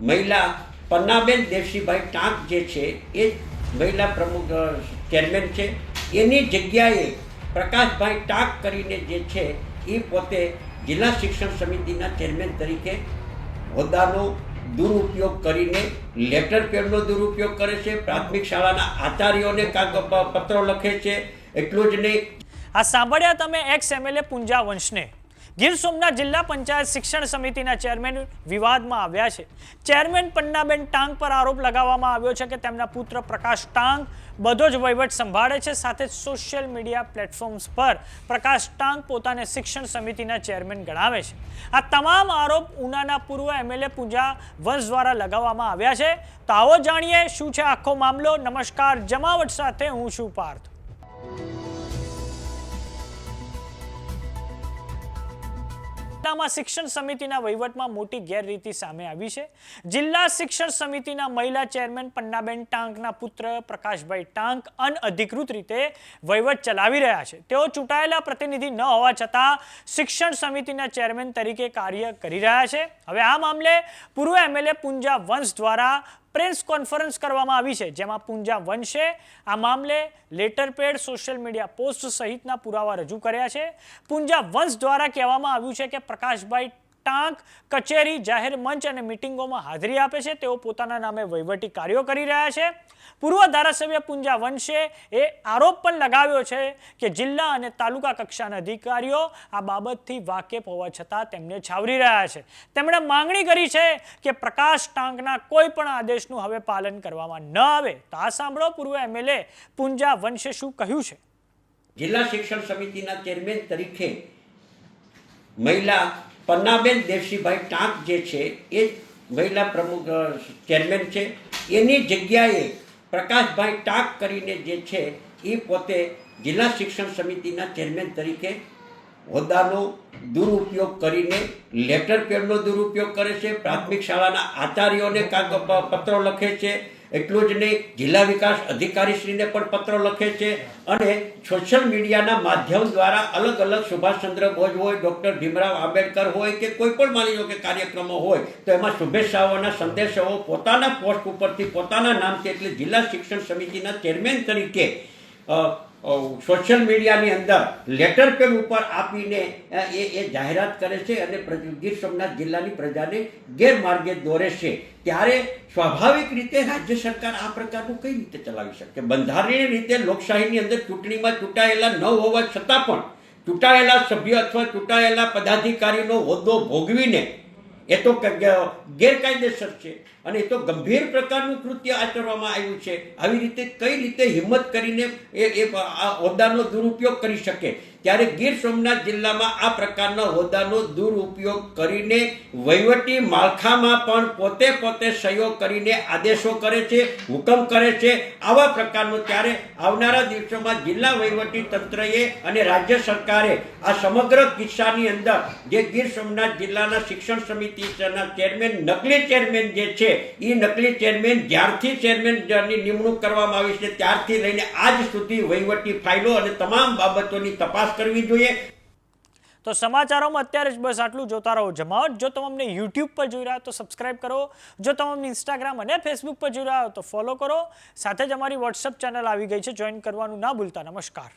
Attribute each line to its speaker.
Speaker 1: મહિલા, પન્નાબેન દેવસીભાઈ ટાંક જે છે, એ મહિલા પ્રમુખ ચેરમેન છે. એની જગ્યાએ પ્રકાશભાઈ ટાંક કરીને જે છે, એ પોતે જિલ્લા શિક્ષણ સમિતિના ચેરમેન તરીકે હોદ્દાનો દુરુપયોગ કરીને, લેટર પેડનો દુરુપયોગ કરે છે, પ્રાથમિક શાળાના આચાર્યોને પત્રો લખે છે, એટલું જ નહીં.
Speaker 2: આ સાંભળ્યા તમે એક્સ એમએલએ પુંજા વંશને. ગીર સોમનાથ જિલ્લા પંચાયત શિક્ષણ સમિતિના ચેરમેન વિવાદમાં આવ્યા છે. ચેરમેન પન્નાબેન ટાંગ પર આરોપ લગાવવામાં આવ્યો છે કે તેમના પુત્ર પ્રકાશ ટાંગ બધો જ વહીવટ સંભાળે છે, સાથે સોશિયલ મીડિયા પ્લેટફોર્મ્સ પર પ્રકાશ ટાંગ પોતાને શિક્ષણ સમિતિના ચેરમેન ગણાવે છે. આ તમામ આરોપ ઉનાના પૂર્વ એમએલએ પૂજા વંશ દ્વારા લગાવવામાં આવ્યા છે. તો આવો જાણીએ શું છે આખો મામલો. નમસ્કાર, જમાવટ સાથે હું છું પાર્થ. જિલ્લામાં શિક્ષણ સમિતિના વહીવટમાં મોટી ગેરરીતિ સામે આવી છે. જિલ્લા શિક્ષણ સમિતિના મહિલા ચેરમેન પન્નાબેન ટાંકના પુત્ર પ્રકાશભાઈ ટાંક અનઅધિકૃત રીતે વહીવટ ચલાવી રહ્યા છે. તેઓ ચૂંટાયેલા પ્રતિનિધિ ન હોવા છતાં શિક્ષણ સમિતિના ચેરમેન તરીકે કાર્ય કરી રહ્યા છે. હવે આ મામલે પૂર્વ એમએલએ પુંજા વંશ દ્વારા પ્રેસ કોન્ફરન્સ કરવામાં આવી છે, જેમાં પુંજા વંશે આ મામલે letter pad social media post સહિતના પુરાવા રજૂ કર્યા છે. પુંજા વંશ દ્વારા કહેવામાં આવ્યું છે કે પ્રકાશભાઈ ટાંક કચેરી, જાહેર મંચ અને મિટિંગોમાં હાજરી આપે છે. તેઓ પોતાના નામે વહીવટી કાર્યો કરી રહ્યા છે. પૂર્વ ધારાસભ્ય પુંજા વંશે એ આરોપ પણ લગાવ્યો છે કે જિલ્લા અને તાલુકા કક્ષાના અધિકારીઓ આ બાબતથી વાકેફ હોવા છતાં તેમને છાવરી રહ્યા છે. તેમણે માંગણી કરી છે કે પ્રકાશ ટાંકના કોઈ પણ આદેશનું હવે પાલન કરવામાં ન આવે. તો આ સાંભળો પૂર્વ એમએલએ પુંજા વંશે શું કહ્યું છે.
Speaker 1: જિલ્લા શિક્ષણ સમિતિના ચેરમેન તરીકે મહિલા પન્નાબેન દેવસીભાઈ ટાંક જે છે, એ મહિલા પ્રમુખ ચેરમેન છે. એની જગ્યાએ પ્રકાશભાઈ ટાંક કરીને જે છે, એ પોતે જિલ્લા શિક્ષણ સમિતિના ચેરમેન તરીકે હોદ્દાનો દુરુપયોગ કરીને, લેટર પેડનો દુરુપયોગ કરે છે, પ્રાથમિક શાળાના આચાર્યોને કાગ પત્રો લખે છે, એટલું જ નહીં, જિલ્લા વિકાસ અધિકારીશ્રીને પણ પત્રો લખે છે અને સોશિયલ મીડિયાના માધ્યમ દ્વારા અલગ અલગ સુભાષચંદ્ર બોઝ હોય, ડૉક્ટર ભીમરાવ આંબેડકર હોય કે કોઈ પણ માની લો કે કાર્યક્રમો હોય, તો એમાં શુભેચ્છાઓના સંદેશાઓ પોતાના પોસ્ટ ઉપરથી પોતાના નામથી એટલે જિલ્લા શિક્ષણ સમિતિના ચેરમેન તરીકે સોશિયલ મીડિયાની અંદર લેટર પેડ ઉપર આપીને એ એ જાહેરાત કરે છે અને ગીર સોમનાથ જિલ્લાની પ્રજાને ગેરમાર્ગે દોરે છે. ત્યારે સ્વાભાવિક રીતે રાજ્ય સરકાર આ પ્રકારનું કઈ રીતે ચલાવી શકે? બંધારણીય રીતે લોકશાહીની અંદર ચૂંટણીમાં ચૂંટાયેલા ન હોવા છતાં પણ, ચૂંટાયેલા સભ્ય અથવા ચૂંટાયેલા પદાધિકારીનો હોદ્દો ભોગવીને એ તો ગેરકાયદેસર છે. અને એ તો ગંભીર પ્રકારનું કૃત્ય આચરવામાં આવ્યું છે. આવી રીતે કઈ રીતે હિંમત કરીને એ આ હોદ્દાનો દુરુપયોગ કરી શકે? ત્યારે ગીર સોમનાથ જિલ્લામાં આ પ્રકારના હોદ્દાનો દુરુપયોગ કરીને વહીવટી માળખામાં પણ પોતે પોતે સહયોગ કરીને આદેશો કરે છે, હુકમ કરે છે. આવા પ્રકારનું ત્યારે આવનારા દિવસોમાં જિલ્લા વહીવટી તંત્રએ અને રાજ્ય સરકારે આ સમગ્ર કિસ્સાની અંદર જે ગીર સોમનાથ જિલ્લાના શિક્ષણ સમિતિના ચેરમેન, નકલી ચેરમેન જે છે એ નકલી ચેરમેન જ્યારથી ચેરમેનની નિમણૂક કરવામાં આવી છે, ત્યારથી લઈને આજ સુધી વહીવટી ફાઇલો અને તમામ બાબતોની તપાસ કરવી જોઈએ.
Speaker 2: તો સમાચારોમાં અત્યારે જ બસ આટલું જોતા રહો. જમાવટ. જો તમે અમને યુટ્યુબ પર જોઈ રહ્યા તો સબસ્ક્રાઇબ કરો. જો તમે ઇન્સ્ટાગ્રામ અને ફેસબુક પર જોઈ રહ્યા હો તો ફોલો કરો. સાથે જ અમારી વોટ્સઅપ ચેનલ આવી ગઈ છે. જોઈન કરવાનું ના ભૂલતા. નમસ્કાર.